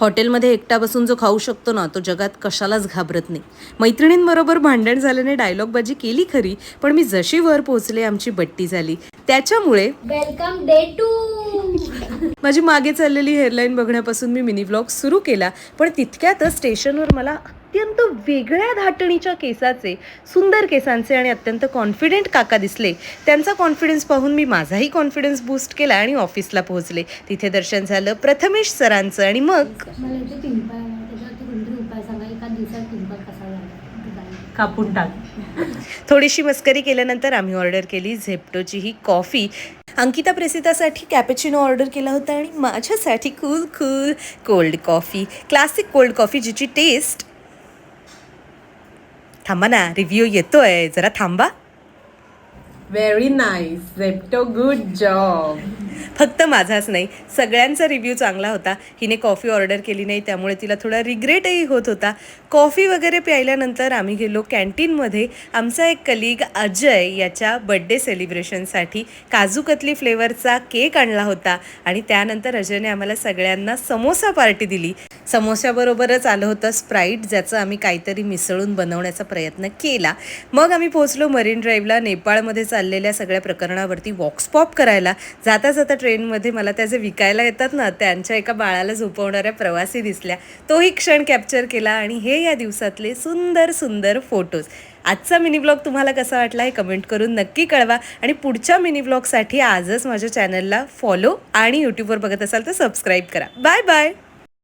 हॉटेलमध्ये एकटा बसून जो खाऊ शकतो ना तो जगात कशालाच घाबरत नाही. मैत्रिणींबरोबर भांडण झाल्याने डायलॉगबाजी केली खरी पण मी जशी वर पोहोचले आमची बट्टी झाली. त्याच्यामुळे वेलकम डे टू माझी मागे चाललेली हेअरलाईन बघण्यापासून मी मिनी व्लॉग सुरू केला पण तितक्यातच स्टेशनवर मला अत्यंत वेगळ्या धाटणीच्या केसाचे सुंदर केसांचे आणि अत्यंत कॉन्फिडेंट काका दिसले. त्यांचा कॉन्फिडन्स पाहून मी माझाही कॉन्फिडन्स बूस्ट केला आणि ऑफिसला पोहोचले. तिथे दर्शन झालं प्रथमेश सरांचं आणि मग. कापून टाक. थोडीशी मस्करी केल्यानंतर आम्ही ऑर्डर केली झेप्टोची ही कॉफी अंकिता प्रेसितासाठी कॅपेचिनो ऑर्डर केला होता आणि माझ्यासाठी cool cool cold coffee classic cold coffee जिची टेस्ट थांबा ना रिव्ह्यू येतोय. जरा थांबा. Very nice Zepto good job फक्त माझाच नाही सगळ्यांचा रिव्ह्यू चांगला होता. हिने कॉफी ऑर्डर केली नाही त्यामुळे तिला थोडा रिग्रेटही होत होता. कॉफी वगैरे प्यायल्यानंतर आम्ही गेलो कॅन्टीनमध्ये आमचा एक कलिग अजय याच्या बड्डे सेलिब्रेशनसाठी काजू कतली फ्लेवरचा केक आणला होता आणि त्यानंतर अजयने आम्हाला सगळ्यांना समोसा पार्टी दिली. समोस्याबरोबरच आलं होतं स्प्राईट ज्याचं आम्ही काहीतरी मिसळून बनवण्याचा प्रयत्न केला. मग आम्ही पोहोचलो मरीन ड्राईव्हला नेपाळमध्ये चाललेल्या सगळ्या प्रकरणावरती वॉक्सपॉप करायला. जाता जाता ट्रेनमध्ये मला त्या जे विकायला येतात ना त्यांच्या एका बाळाला झोपवणाऱ्या प्रवासी दिसल्या. तोही क्षण कॅप्चर केला आणि हे या दिवसातले सुंदर सुंदर फोटोज आजचा मिनी ब्लॉग तुम्हाला कसा वाटला हे कमेंट करून नक्की कळवा आणि पुढच्या मिनी ब्लॉगसाठी आजच माझ्या चॅनलला फॉलो आणि यूट्यूबवर बघत असाल तर सबस्क्राईब करा. Bye bye